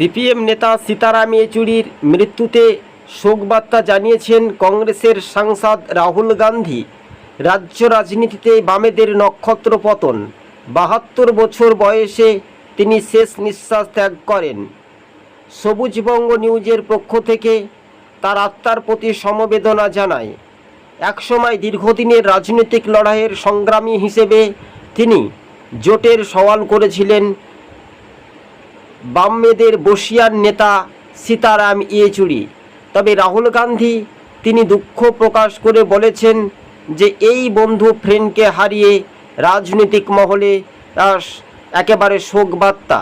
CPM নেতা সীতারাম ইয়েচুরির মৃত্যুতে শোকবার্তা জানিয়েছেন কংগ্রেসের সাংসদ রাহুল গান্ধী। রাজ্য রাজনীতিতে বামেদের নক্ষত্র পতন। বাহাত্তর বছর বয়সে তিনি শেষ নিঃশ্বাস ত্যাগ করেন। সবুজবঙ্গ নিউজের পক্ষ থেকে তার আত্মার প্রতি সমবেদনা জানায়। একসময় দীর্ঘদিনের রাজনৈতিক লড়াইয়ের সংগ্রামী হিসেবে তিনি জোটের সওয়াল করেছিলেন বামেদের বসিয়ার নেতা সীতারাম ইয়েচুরি। তবে রাহুল গান্ধী তিনি দুঃখ প্রকাশ করে বলেছেন যে এই বন্ধু ফ্রেন্ডকে হারিয়ে রাজনৈতিক মহলে একেবারে শোকবার্তা।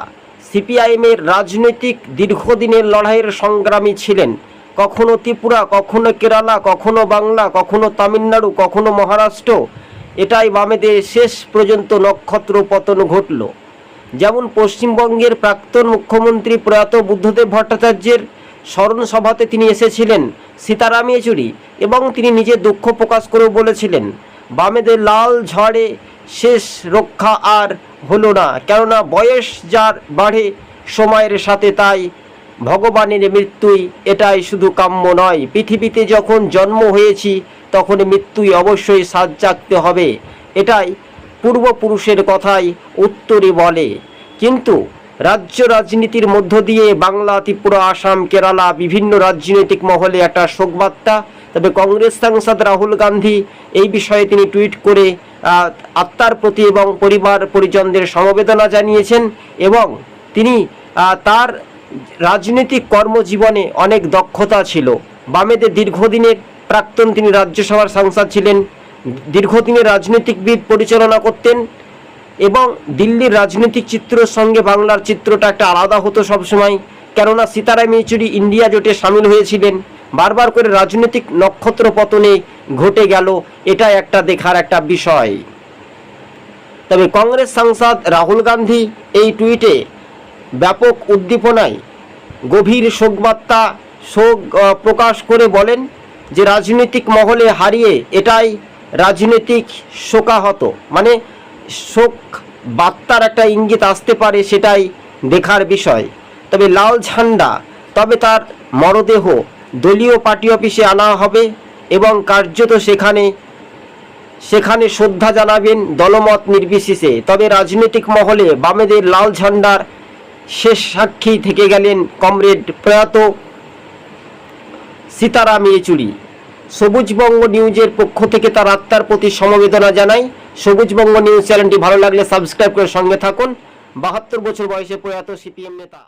সিপিআইএমের রাজনৈতিক দীর্ঘদিনের লড়াইয়ের সংগ্রামী ছিলেন। কখনো ত্রিপুরা, কখনো কেরালা, কখনো বাংলা, কখনো তামিলনাড়ু, কখনো মহারাষ্ট্র। এটাই বামেদের শেষ পর্যন্ত নক্ষত্র পতন ঘটল। যেমন পশ্চিমবঙ্গের প্রাক্তন মুখ্যমন্ত্রী প্রয়াত বুদ্ধদেব ভট্টাচার্যের স্মরণ সভাতে তিনি এসেছিলেন সীতারাম ইয়েচুরি এবং তিনি নিজে দুঃখ প্রকাশ করে বলেছিলেন, বামেদের লাল ঝড়ে শেষ রক্ষা আর হলো না। কেননা বয়স যার বাড়ে, সময়ের সাথে তাই ভগবানের মৃত্যুই এটাই শুধু কাম্য নয়। পৃথিবীতে যখন জন্ম হয়েছি, তখন মৃত্যুই অবশ্যই সাজ জাগতে হবে। এটাই পূর্বপুরুষের কথাই উত্তরে বলে। কিন্তু রাজ্য রাজনীতির মধ্য দিয়ে বাংলা, ত্রিপুরা, আসাম, কেরালা বিভিন্ন রাজনৈতিক মহলে একটা শোকবার্তা। তবে কংগ্রেস সাংসদ রাহুল গান্ধী এই বিষয়ে তিনি টুইট করে আত্মার প্রতি এবং পরিবার পরিজনদের সমবেদনা জানিয়েছেন এবং তিনি তার রাজনৈতিক কর্মজীবনে অনেক দক্ষতা ছিল। বামেদের দীর্ঘদিনের প্রাক্তন তিনি রাজ্যসভার সাংসদ ছিলেন। দীর্ঘদিনের রাজনৈতিকবিদ পরিচালনা করতেন এবং দিল্লির রাজনৈতিক চিত্রের সঙ্গে বাংলার চিত্রটা একটা আলাদা হতো সবসময়। কেননা সীতারাম ইয়েচুরি ইন্ডিয়া জোটে সামিল হয়েছিলেন। বারবার করে রাজনৈতিক নক্ষত্র পতনে ঘটে গেল এটা একটা দেখার একটা বিষয়। তবে কংগ্রেস সাংসদ রাহুল গান্ধী এই টুইটে ব্যাপক উদ্দীপনায় গভীর শোকবার্তা শোক প্রকাশ করে বলেন যে, রাজনৈতিক মহলে হারিয়ে এটাই রাজনৈতিক শোকাহত। মানে শোক বার্তার একটা ইঙ্গিত আসতে পারে সেটাই দেখার বিষয়। তবে লাল ঝান্ডা, তবে তার মরদেহ দলীয় পার্টি অফিসে আনা হবে এবং কার্যত সেখানে সেখানে শ্রদ্ধা জানাবেন দলমত নির্বিশেষে। তবে রাজনৈতিক মহলে বামেদের লাল ঝান্ডার শেষ সাক্ষী থেকে গেলেন কমরেড প্রয়াত সীতারাম ইয়েচুরি। সবুজবঙ্গ নিউজের পক্ষ থেকে তার আত্মার প্রতি সমবেদনা জানাই। সবুজবঙ্গ নিউজ চ্যানেলটি ভালো লাগলে সাবস্ক্রাইব করে সঙ্গে থাকুন। বাহাত্তর বছর বয়সে প্রয়াত সিপিএম নেতা।